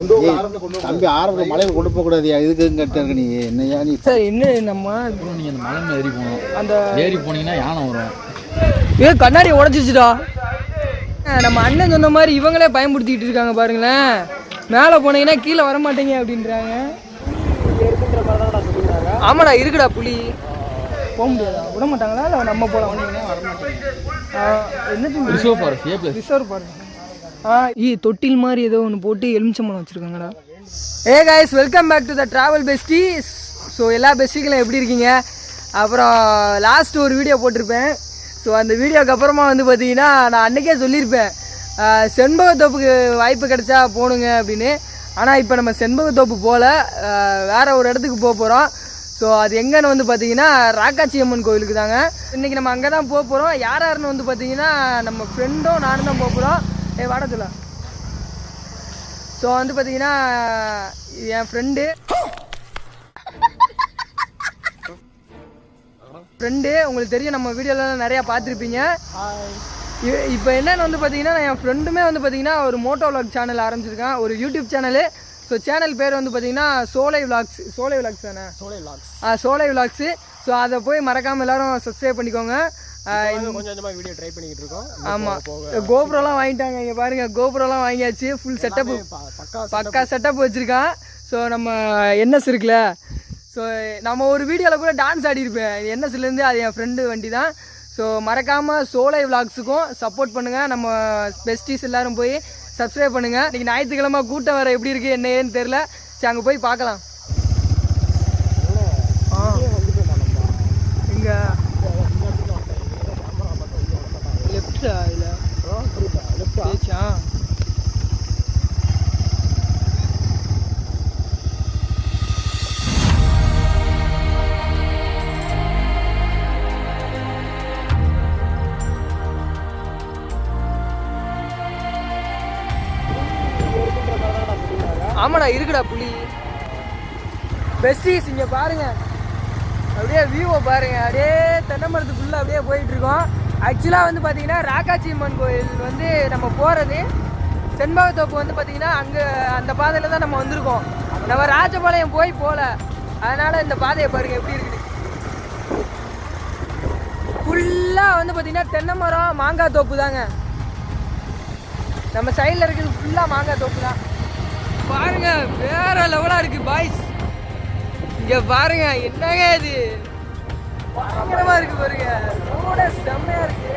தம்பி ஆரம்பத்தில் மலையில் கொண்டு போகக்கூடாதியா இதுக்கு கேட்டு இருக்க நீ? என்னையா நீ? சார் இன்னும் நம்ம நீங்கள் அந்த மலை மேலே ஏறி போகணும் அந்த ஏறி போனீங்கன்னா யானை வரும். ஏ கண்ணாடி உடச்சிச்சுடா நம்ம அண்ணன் சொன்ன மாதிரி இவங்களே பயன்படுத்திட்டு இருக்காங்க பாருங்களேன். மேலே போனீங்கன்னா கீழே வர மாட்டீங்க அப்படின்றாங்க. ஆமாடா இருக்குடா புலி. போக முடியாதா? விட மாட்டாங்களா? இல்லை நம்ம போகலாம் என்ன ரிசர்வ் ஃபாரஸ்ட் ரிசர்வ் பாருங்க ஆ ஈ தொட்டில் மாதிரி ஏதோ ஒன்று போட்டு எலுமிச்சம்பழம் வச்சுருக்காங்கடா. Hey guys welcome back to the travel bestie so எல்லா பெஸ்டிகளும் எப்படி இருக்கீங்க? அப்புறம் லாஸ்ட் ஒரு வீடியோ போட்டிருப்பேன். ஸோ அந்த வீடியோக்கு அப்புறமா வந்து பார்த்தீங்கன்னா நான் அன்றைக்கே சொல்லியிருப்பேன். செண்பகத்தோப்புக்கு வாய்ப்பு கிடைச்சா போகணுங்க அப்படின்னு. ஆனால் இப்போ நம்ம செண்பகத்தோப்பு போகல வேறு ஒரு இடத்துக்கு போக போகிறோம் ஸோ அது எங்கன்னு வந்து பார்த்தீங்கன்னா ராக்காச்சி அம்மன் கோவிலுக்கு தாங்க. இன்றைக்கி நம்ம அங்கே தான் போக போகிறோம் யார் யாருன்னு வந்து பார்த்தீங்கன்னா நம்ம ஃப்ரெண்டும் நானும் தான் போக போகிறோம் ஏ வாட சொல்ல ஸோ வந்து பார்த்தீங்கன்னா என் ஃப்ரெண்டு ஃப்ரெண்டு உங்களுக்கு தெரியும் நம்ம வீடியோலாம் நிறையா பார்த்துருப்பீங்க. இப்போ என்னன்னு வந்து பார்த்தீங்கன்னா என் ஃப்ரெண்டுமே வந்து பார்த்தீங்கன்னா ஒரு மோட்டோ vlog சேனல் ஆரம்பிச்சிருக்கேன். ஒரு யூடியூப் சேனலு ஸோ சேனல் பேர் வந்து பார்த்தீங்கன்னா சோலை விளாக்ஸ் சோலை விளாக்ஸ் தானே? சோலை லாக்ஸ் ஆ, சோலை விளாக்ஸு ஸோ அதை போய் மறக்காமல் எல்லாரும் சப்ஸ்கிரைப் பண்ணிக்கோங்க. வீடியோ ட்ரை பண்ணிக்கிட்டு இருக்கோம். ஆமாம் கோபுரம்லாம் வாங்கிட்டாங்க. இங்கே பாருங்க கோபுரம்லாம் வாங்கியாச்சு. ஃபுல் செட்டப் பக்கா செட்டப் வச்சுருக்கான். ஸோ நம்ம என்எஸ் இருக்குல்ல ஸோ நம்ம ஒரு வீடியோவில் கூட டான்ஸ் ஆடியிருப்பேன் என்எஸ்லேருந்து அது என் ஃப்ரெண்டு வண்டி தான் ஸோ மறக்காமல் சோலை விளாக்ஸுக்கும் சப்போர்ட் பண்ணுங்கள் நம்ம பெஸ்டிஸ் எல்லாரும் போய் சப்ஸ்கிரைப் பண்ணுங்கள் இன்றைக்கி ஞாயிற்றுக்கிழமை கூட்டம் வேறு எப்படி இருக்குது என்ன ஏன்னு தெரில சரி அங்கே போய் பார்க்கலாம். ஆமாடா இருக்குடா புலி. பெஸ்டீஸ் இங்கே பாருங்க. அப்படியே வியூவை பாருங்க. அப்படியே தென்னை மரத்துக்குள்ளே அப்படியே போயிட்டு இருக்கோம் ஆக்சுவலாக வந்து பார்த்தீங்கன்னா ராக்காச்சி அம்மன் கோயில் வந்து நம்ம போகிறது செண்பகத்தோப்பு வந்து பார்த்தீங்கன்னா அங்கே அந்த பாதையில் தான் நம்ம வந்திருக்கோம். நம்ம ராஜபாளையம் போய் போகல அதனால் இந்த பாதையை பாருங்க எப்படி இருக்குது. ஃபுல்லாக வந்து பார்த்தீங்கன்னா தென்னை மரம் மாங்காய் தோப்பு தாங்க நம்ம சைடில் இருக்கிறது ஃபுல்லாக மாங்காய் தோப்பு தான் பாருங்க வேற லெவலாக இருக்கு பாய்ஸ் இங்க பாருங்க என்னங்க இது? பயங்கரமா இருக்கு பாருங்க. ரோட செம்மையா இருக்கு.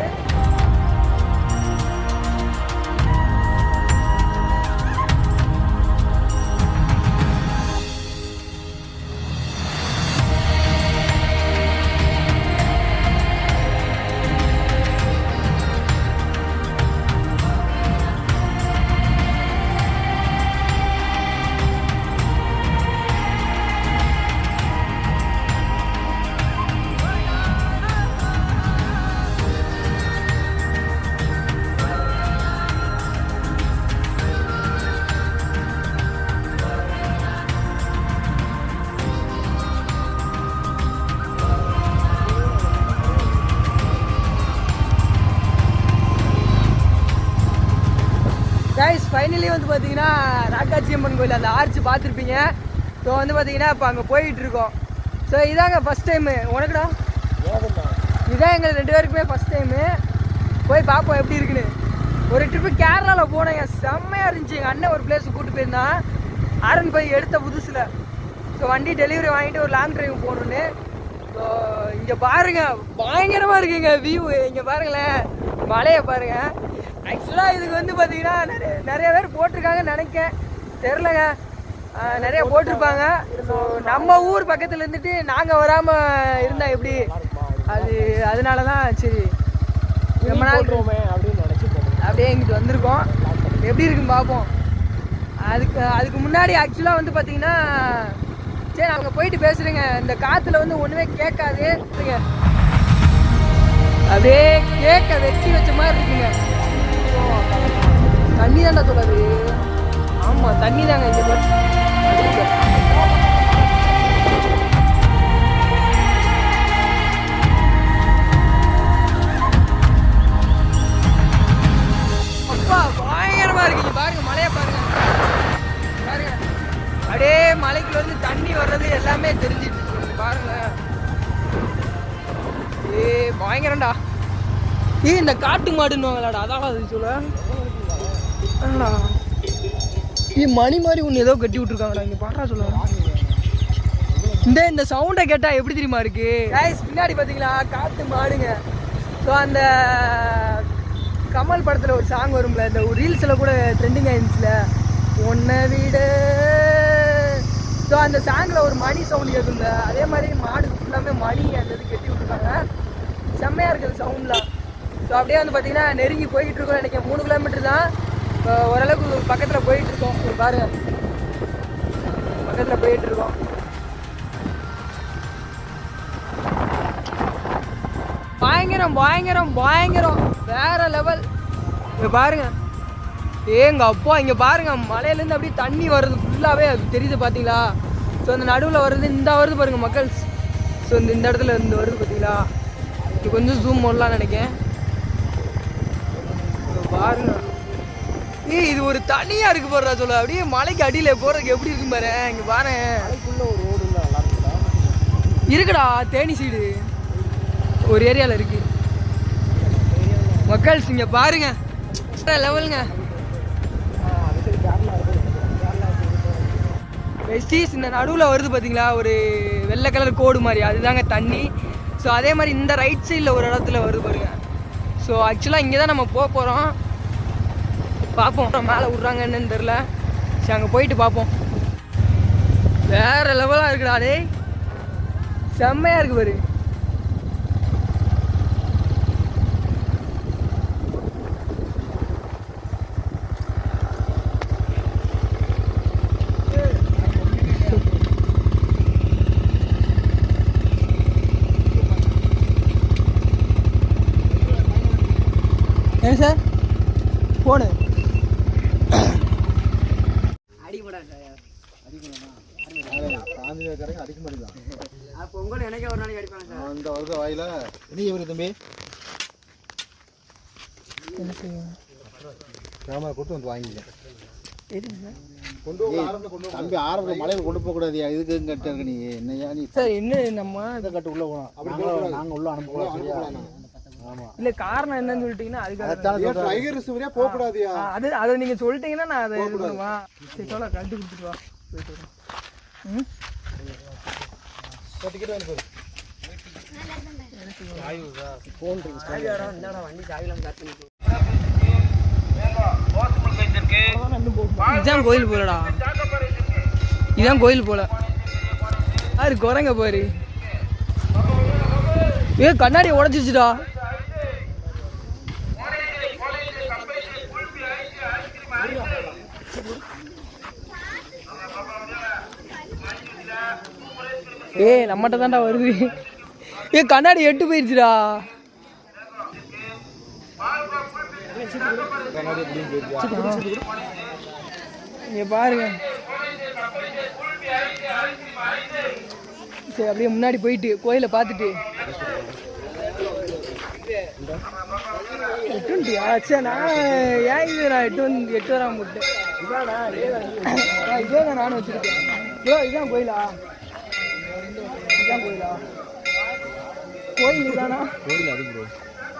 கைஸ் ஃபைனலி வந்து பார்த்தீங்கன்னா ராக்காச்சி அம்மன் கோயில் அந்த ஆர்ச் பார்த்துருப்பீங்க. ஸோ வந்து பார்த்தீங்கன்னா இப்போ அங்கே போயிட்டு இருக்கோம் ஸோ இதாங்க ஃபஸ்ட் டைமு உனக்குடா? இதான் எங்கள் ரெண்டு பேருக்குமே ஃபஸ்ட் டைமு போய் பார்ப்போம் எப்படி இருக்குன்னு. ஒரு ட்ரிப்பு கேரளாவில் போனேங்க செம்மையாக இருந்துச்சு. எங்கள் அண்ணன் ஒரு பிளேஸுக்கு கூப்பிட்டு போயிருந்தான் ஆரன் போய் எடுத்த புதுசில். ஸோ வண்டி டெலிவரி வாங்கிட்டு ஒரு லாங் டிரைவ் போகணுன்னு ஸோ இங்கே பாருங்க. பயங்கரமாக இருக்குங்க வியூ இங்கே பாருங்களேன். மலையை பாருங்க. ஆக்சுவலாக இதுக்கு வந்து பார்த்தீங்கன்னா நிறைய நிறைய பேர் போட்டிருக்காங்கன்னு நினைக்கேன் தெரிலங்க நிறைய போட்டிருப்பாங்க. ஸோ நம்ம ஊர் பக்கத்தில் இருந்துட்டு நாங்கள் வராமல் இருந்தால் எப்படி? அது அதனால தான் சரி ரொம்ப நாள் அப்படியே இங்கிட்டு வந்திருக்கோம். எப்படி இருக்குன்னு பார்ப்போம். அதுக்கு அதுக்கு முன்னாடி ஆக்சுவலாக வந்து பார்த்தீங்கன்னா சரி அங்கே போயிட்டு பேசுறேங்க. இந்த காற்றுல வந்து ஒன்றுமே கேட்காது. அப்படியே கேட்க வெட்டி வச்ச மாதிரி இருக்குங்க. தண்ணி தாண்டா சொல்லாது ஆமாம் தண்ணி தாங்க இந்த மாதிரி அப்படியே மலைக்குள்ள வந்து தண்ணி வர்றது எல்லாமே தெரிஞ்சிட்டு பாருங்க. ஏ பயங்கரண்டா ஏ இந்த காட்டு மாடுன்னுவாங்களாடா அதான் அது சொல்ல. ஏ மணி மாதிரி ஒன்று ஏதோ கட்டி விட்ருக்காங்கடா இங்கே பாட்டா சொல்ல. இந்த இந்த சவுண்டை கேட்டால் எப்படி தெரியுமா இருக்கு? கைஸ் பின்னாடி பார்த்தீங்களா காட்டு மாடுங்க. ஸோ அந்த கமல் படத்தில் ஒரு சாங் வரும்ல இந்த ஒரு ரீல்ஸில் கூட ட்ரெண்டிங் ஆயிருந்துச்சுல. ஒன்றை வீடு ஸோ அந்த சாங்கில் ஒரு மணி சவுண்ட் கேட்கும்ல அதே மாதிரி மாடு ஃபுல்லாமே மணி அந்த இது கட்டி விட்ருக்காங்க செம்மையாக இருக்குது சவுண்ட்லாம் ஸோ அப்படியே வந்து பார்த்தீங்கன்னா நெருங்கி போய்கிட்டு இருக்கோம் நினைக்கிறேன். மூணு கிலோமீட்டர் தான் இப்போ ஓரளவுக்கு பக்கத்தில் போயிட்டு இருக்கோம் ஒரு பாருங்க. பக்கத்தில் போயிட்டு இருக்கோம் பயங்கரம் பயங்கரம் பயங்கரம். வேற லெவல் இங்கே பாருங்க. ஏங்க அப்பா இங்க பாருங்க. மலையிலேருந்து அப்படியே தண்ணி வருது. ஃபுல்லாகவே அது தெரியுது பார்த்தீங்களா ஸோ அந்த நடுவில் வருது இந்த வருது பாருங்க மக்கள் ஸோ இந்த இந்த இடத்துல இருந்து வருது பார்த்தீங்களா இது கொஞ்சம் ஜூம் பண்ணலாம்னு நினைக்கிறேன். பாருங்க ஏய் இது ஒரு தனியா இருக்கு போடுறா சொல்ல. அப்படியே மலைக்கு அடியில போறதுக்கு எப்படி இருக்கு பாரு? இங்க பாரு. இருக்குடா. தேனி சைடு ஒரு ஏரியால இருக்கு. மக்கள்ஸ் இங்க பாருங்க. லெவலுங்க வெஸ்டீஸ் இந்த நடுவில் வருது பார்த்தீங்களா ஒரு வெள்ளை கலர் கோடு மாதிரி. அதுதாங்க தண்ணி. ஸோ அதே மாதிரி இந்த ரைட் சைடில் ஒரு இடத்துல வருது பாருங்க. ஸோ ஆக்சுவலாக இங்கே தான் நம்ம போக போகிறோம் பார்ப்போம். மேலே விட்றாங்க என்னன்னு தெரில சரி அங்கே போயிட்டு பார்ப்போம். வேறு லெவலாக இருக்குடா டே செம்மையாக இருக்குது பாரு என்ன சார் ஃபோனு சாமியாக்காரங்க அடிக்க மாட்டேங்கிறான் பொங்கல் எனக்கே ஒரு நாளைக்கு அடிப்பாங்க அந்த வருத வாயில இனி இவரு தம்பி கேமரா கொடுத்து வந்து வாங்கிக்க கொண்டு தம்பி ஆரம்பத்தில் மலையில கொண்டு போக கூடாது இதுக்கு கட்ட இருக்க நீ? என்னையா? நீ சார் என்ன நம்ம? இந்த கட்டு உள்ள அப்படி நாங்க உள்ள அனுப்பலாம் சரியா? ஆமா. இல்ல காரணம் என்னன்னு சொல்லிட்டீங்கன்னா சொல்றேன். டைகர் ரிசர்வரே போக கூடாதியா அது அதை நீங்க சொல்லிட்டீங்கன்னா நான் அதை இது பண்ணுவா சரி சொல்ல கட்டு கொடுத்துட்டு வா. போயிட்டு வரேன் ம்? டிக்கெட் போயிரு இதுதான் கோயில் போலடா. இதுதான் கோயில் போல. யாரு குரங்க பாரு. ஏ கண்ணாடி உடச்சிச்சுடா ஏய் நம்மகிட்ட தான்டா வருது. ஏ கண்ணாடி எட்டு போயிடுச்சுடா இங்கே பாருங்க. சரி அப்படியே முன்னாடி போயிட்டு கோயிலை பார்த்துட்டு. எட்டு சரி நான் ஏன் இது நான் எட்டு வந்து எட்டு வராம விட்டேன் இதே தான் நானும் வச்சிருக்கேன் ஐயோ இதுதான் கோயிலா? இதுதான் கோயிலா? கோயில் இதுதானா கோயில் அது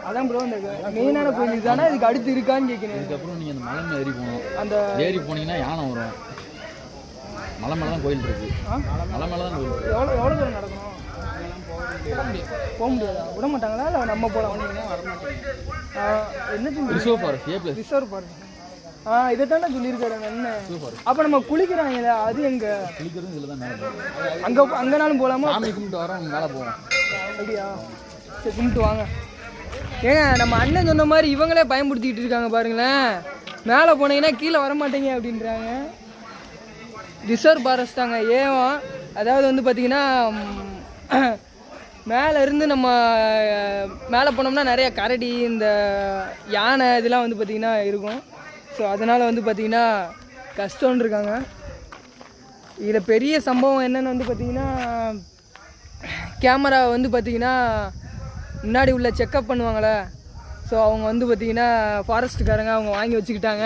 அதான் ப்ரோ இந்த மெயினான கோயில் இதுதானா? இதுக்கு அடுத்து இருக்கான்னு கேட்கிறேன் அதுக்கப்புறம் நீங்கள் அந்த மலை மேலே ஏறி போகணும். அந்த ஏறி போனீங்கன்னா யானை வரும். மலை மேலே தான் கோயில் இருக்கு? மலை மேலே தான் கோயில் எவ்வளோ எவ்வளோ தூரம் நடக்கணும்? போக முடியாதா. விட மாட்டாங்களா? இல்லை நம்ம போகலாம் என்ன reserve forest A plus reserve பாருங்க ஆ இதை தானே சொல்லியிருக்காரு சூப்பர் அப்போ நம்ம குளிக்கிறாங்களே அது எங்க? குளிக்கிறதும் இதில் தான் அங்கே அங்கனாலும் போகலாமா சாமி கும்பிட்டு வரோம் மேலே போவோம். அப்படியா? சரி கும்பிட்டு வாங்க. ஏங்க நம்ம அண்ணன் சொன்ன மாதிரி இவங்களே பயன்படுத்திக்கிட்டு இருக்காங்க பாருங்களேன். மேலே போனீங்கன்னா கீழே வரமாட்டேங்க அப்படின்றாங்க. ரிசர்வ் ஃபாரஸ்ட் தாங்க ஏவம். அதாவது வந்து பார்த்தீங்கன்னா மேலே இருந்து நம்ம மேலே போனோம்னா நிறைய கரடி இந்த யானை இதெல்லாம் வந்து பார்த்திங்கன்னா இருக்கும். ஸோ அதனால் வந்து பார்த்திங்கன்னா கஷ்டம்னு இருக்காங்க. இதில் பெரிய சம்பவம் என்னென்னு வந்து பார்த்திங்கன்னா கேமரா வந்து பார்த்திங்கன்னா முன்னாடி உள்ள செக்கப் பண்ணுவாங்களே. ஸோ அவங்க வந்து பார்த்திங்கன்னா ஃபாரஸ்ட்டுக்காரங்க அவங்க வாங்கி வச்சுக்கிட்டாங்க.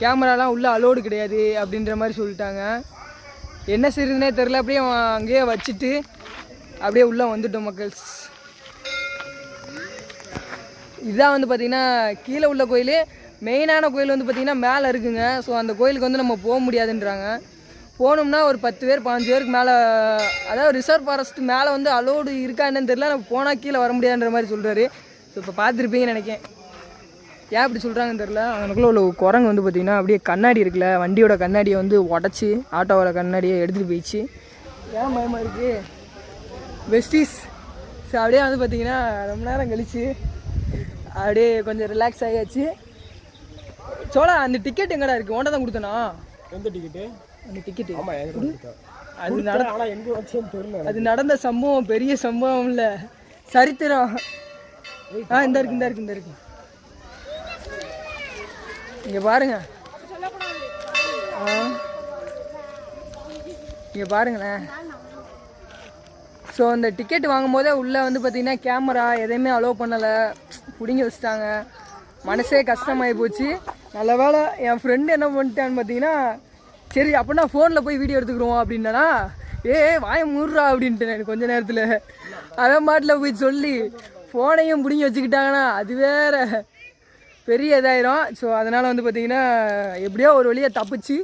கேமராலாம் உள்ளே அலோடு கிடையாது அப்படின்ற மாதிரி சொல்லிட்டாங்க. என்ன செய்யுதுன்னே தெரில அப்படியே அங்கேயே வச்சுட்டு அப்படியே உள்ளே வந்துட்டோம் மக்கள்ஸ் இதுதான் வந்து பார்த்திங்கன்னா கீழே உள்ள கோயில். மெயினான கோயில் வந்து பார்த்திங்கன்னா மேலே இருக்குங்க. ஸோ அந்த கோயிலுக்கு வந்து நம்ம போக முடியாதுன்றாங்க. போனோம்னா ஒரு பத்து பேர் பாஞ்சு பேருக்கு மேலே அதாவது ரிசர்வ் ஃபாரஸ்ட் மேலே வந்து அலோடு இருக்கா என்னன்னு தெரியல நம்ம போனால் கீழே வர முடியாதுன்ற மாதிரி சொல்கிறாரு ஸோ இப்போ பார்த்துருப்பீங்கன்னு நினைக்கேன் ஏன் இப்படி சொல்கிறாங்கன்னு தெரில அவனுக்குள்ள உள்ள குரங்கு வந்து பார்த்திங்கன்னா அப்படியே கண்ணாடி இருக்குல்ல வண்டியோட கண்ணாடியை வந்து உடச்சி ஆட்டோவோட கண்ணாடியை எடுத்துகிட்டு போயிடுச்சு. ஏன் பயமாக இருக்குது வெஸ்டீஸ் ஸோ அப்படியே வந்து பார்த்தீங்கன்னா ரொம்ப நேரம் கழிச்சு அப்படியே கொஞ்சம் ரிலாக்ஸ் ஆகியாச்சு சோழா அந்த டிக்கெட் எங்கடா இருக்குது ஓண்ட தான் கொடுத்தனா? எந்த டிக்கெட்டு அந்த டிக்கெட் அது நட ஆனா எங்க வச்சேன்னு தெரியல அது நடந்த சம்பவம் பெரிய சம்பவம் இல்ல. சரித்திரம். ஆ இந்த இருக்கு இந்த இருக்கு இந்த இருக்கு. இங்க பாருங்க. ஆ. இங்க பாருங்களேன். ஸோ அந்த டிக்கெட் வாங்கும் போதே உள்ளே வந்து பார்த்தீங்கன்னா கேமரா எதையுமே அலோவ் பண்ணலை. பிடிங்கி வச்சுட்டாங்க. மனசே கஷ்டமாகி போச்சு. நல்ல வேளை என் ஃப்ரெண்டு என்ன பண்ணிட்டான்னு பார்த்தீங்கன்னா சரி அப்படின்னா ஃபோனில் போய் வீடியோ எடுத்துக்கிறோம் அப்படின்னா ஏ வாய மூடுறா அப்படின்ட்டு எனக்கு கொஞ்ச நேரத்தில். அவன் மாட்டில் போய் சொல்லி ஃபோனையும் பிடிங்கி வச்சுக்கிட்டாங்கன்னா அது வேற பெரிய இதாயிரும். ஸோ அதனால் வந்து பார்த்தீங்கன்னா எப்படியோ ஒரு வழியாக தப்பிச்சு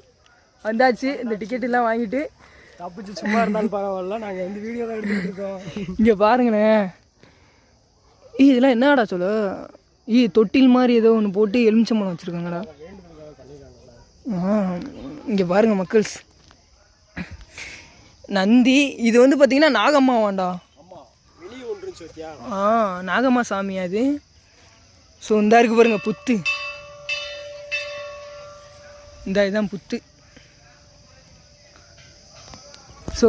வந்தாச்சு. இந்த டிக்கெட்டெல்லாம் வாங்கிட்டு. தப்பிச்சு சும்மா இருந்தாலும் பரவாயில்ல. நாங்க வந்து வீடியோ தான் இருக்கோம். இங்கே பாருங்களேன் இதெல்லாம் என்னடா சொல்லு? ஈ தொட்டில் மாதிரி ஏதோ ஒன்று போட்டு எலுமிச்சம்பழம் வச்சுருக்காங்கடா. இங்கே பாருங்கள் மக்கள்ஸ். நந்தி இது வந்து பார்த்தீங்கன்னா நாகம்மா வாண்டா ஆ நாகம்மா சாமி அது. ஸோ இந்தா இருக்கு பாருங்கள் புத்து. இந்த இதுதான் புத்து. ஸோ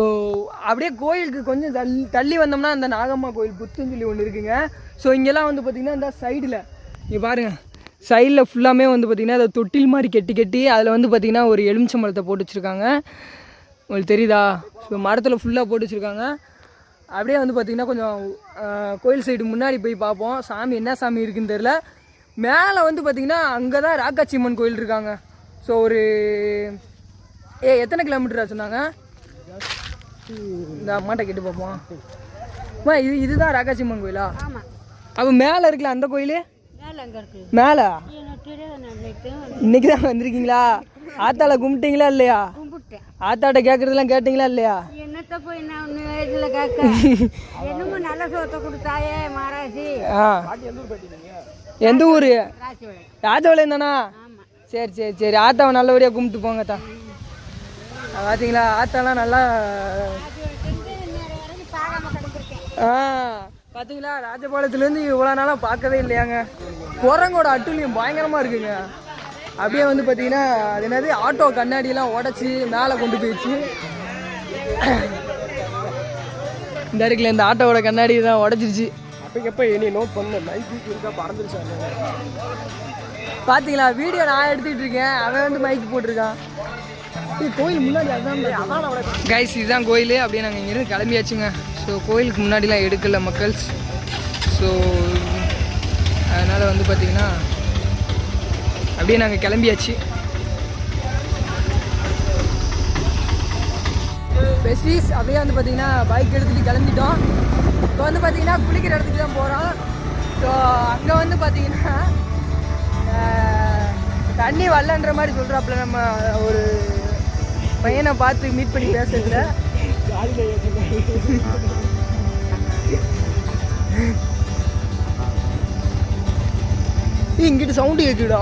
அப்படியே கோயிலுக்கு கொஞ்சம் தள்ளி தள்ளி வந்தோம்னா அந்த நாகம்மா கோயில் புத்துன்னு சொல்லி ஒன்று இருக்குங்க. ஸோ இங்கெல்லாம் வந்து பார்த்திங்கன்னா இந்த சைடில் இங்கே பாருங்கள் சைடில் ஃபுல்லாமே வந்து பார்த்திங்கன்னா அதை தொட்டில் மாதிரி கெட்டி கெட்டி அதில் வந்து பார்த்திங்கன்னா ஒரு எலுமிச்சம்பழத்தை போட்டு வச்சுருக்காங்க. உங்களுக்கு தெரியுதா? ஸோ மரத்தில் ஃபுல்லாக போட்டு வச்சுருக்காங்க. அப்படியே வந்து பார்த்திங்கன்னா கொஞ்சம் கோயில் சைடு முன்னாடி போய் பார்ப்போம். சாமி என்ன சாமி இருக்குன்னு தெரில மேலே வந்து பார்த்திங்கன்னா அங்கே தான் ராக்காச்சி அம்மன் கோயில் இருக்காங்க. ஸோ ஒரு ஏ எத்தனை கிலோமீட்டரா சொன்னாங்க? இந்த அம்மாட்ட கேட்டு பார்ப்போம். அம்மா இது இதுதான் ராக்காச்சி அம்மன் கோயிலா? அப்போ மேலே இருக்குல்ல அந்த கோயில்? மேலே எனக்கு தெரியாது நான் நேற்று இன்னைக்கு தான் வந்திருக்கீங்களா? ஆத்தால கும்பிட்டீங்களா இல்லையா? ஆத்தாட்ட கேட்குறதெல்லாம் கேட்டிங்களா இல்லையா? என்னத்த போய் நான் ஒன்று வயதில் கேட்க? என்னமோ நல்ல சோத்தை கொடுத்தாயே எந்த ஊர்? ராஜபாளையம் தானா? சரி சரி சரி. ஆத்தாவை நல்லபடியாக கும்பிட்டு போங்க தான் பார்த்தீங்களா ஆத்தாலாம் நல்லா ஆ. பார்த்தீங்களா ராஜபாளையத்துலேருந்து இவ்வளோ நாளாக பார்க்கவே இல்லையாங்க. குரங்கோட அட்டுலியம் பயங்கரமாக இருக்குங்க. அப்படியே வந்து பார்த்தீங்கன்னா அது என்னது? ஆட்டோ கண்ணாடியெல்லாம் உடச்சி மேலே கொண்டு போயிடுச்சு. இந்த இருக்குல்ல இந்த ஆட்டோவோட கண்ணாடி தான் உடச்சிருச்சு. அப்பக்கப்ப இனி நோட் பண்ண. மைக் இருக்கா? பறந்துருச்சு? பார்த்தீங்களா வீடியோ நான் எடுத்துக்கிட்டு இருக்கேன். அவன் வந்து மைக் போட்டிருக்கான். கோயில் முன்னாடி அதான் கைஸ் இதுதான் கோயில். அப்படியே நாங்கள் இங்கேருந்து கிளம்பியாச்சுங்க. ஸோ கோயிலுக்கு முன்னாடிலாம் எடுக்கல மக்கள்ஸ் ஸோ அதனால் வந்து பார்த்தீங்கன்னா அப்படியே நாங்கள் கிளம்பியாச்சு. பெஸ்டீஸ் அப்படியே வந்து பார்த்தீங்கன்னா பைக் எடுத்துகிட்டு கிளம்பிட்டோம். இப்போ வந்து பார்த்தீங்கன்னா குளிக்கிற இடத்துக்கு தான் போகிறோம் ஸோ அங்கே வந்து பார்த்தீங்கன்னா தண்ணி வரலன்ற மாதிரி சொல்கிறாப்புல நம்ம ஒரு பையனை பார்த்து மீட் பண்ணி பேசுறதுல. ஏய், இங்கிட்டு சவுண்டு கேட்குடா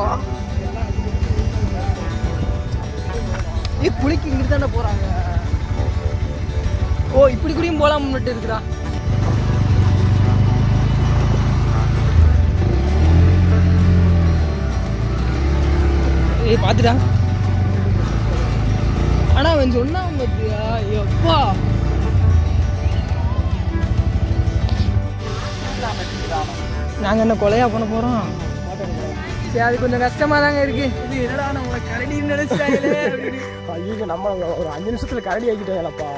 ஏ குளிக்கு இங்கிட்டு தானே போகிறாங்க ஓ இப்படி கூடயும் போகலாம் முன்னிட்டு இருக்குடா. ஏய் பார்த்துடா. அவன் சொன்னான் பார்த்தியா எப்பா? நாங்கள் என்ன கொலையா பண்ண போகிறோம் சரி அது கொஞ்சம் கஷ்டமாக தாங்க இருக்கு. இது என்னடா நம்மளை நினச்சிட்டாங்களே அப்படின்னு. ஐயோ நம்ம ஒரு அஞ்சு நிமிஷத்துல கரடி ஆக்கிட்டேன்லப்பா